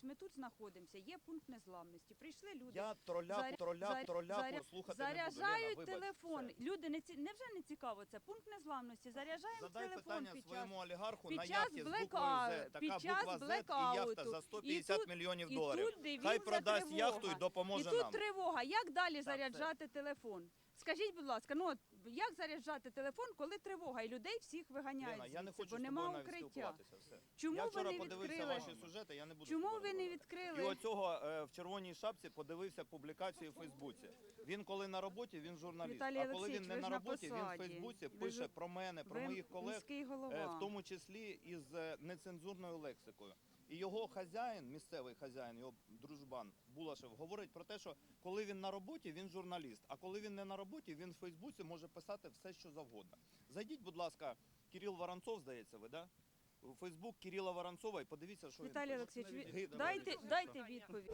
ось ми тут знаходимося, є пункт незламності. Прийшли люди. Я троляку, Заря- троляку, заря- троляку заря- слухати не буду. Заряджають Лена, телефон. все. Люди не ці невже не цікаво це? Пункт незламності. Заряджаємо Задай телефон питання під час. своєму олігарху під на час яхті з буквою блекау- Така під час буква і яхта за І 150 тут- мільйонів і доларів. тут дивіться Хай продасть тривога. яхту і І допоможе тут нам. тривога. Як далі все. заряджати телефон? Скажіть, будь ласка, ну от як заряджати телефон, коли тривога і людей всіх виганяють Лена, я не звідси, хочу бо з нема тобою навіть укриття. спілкуватися. Все. Чому я ви вчора не подивився відкрили? ваші сюжети, я не буду з Чому тобою ви не розмовляти. І оцього е, в червоній шапці подивився публікацію в Фейсбуці. Він коли на роботі, він журналіст. Віталій а коли Олексійович, він не ви на ж на роботі, він в посаді. Фейсбуці Ви пише ж- про мене, про Ви моїх колег, міський е, в тому числі із е, нецензурною лексикою. І його хазяїн, місцевий хазяїн, його дружбан Булашев, говорить про те, що коли він на роботі, він журналіст. А коли він не на роботі, він в Фейсбуці може писати все, що завгодно. Зайдіть, будь ласка, Кирил Воронцов, здається, ви, да? У Фейсбук Кирила Воронцова і подивіться, що Віталій він пише. Олексійович, ви- дайте, дайте відповідь.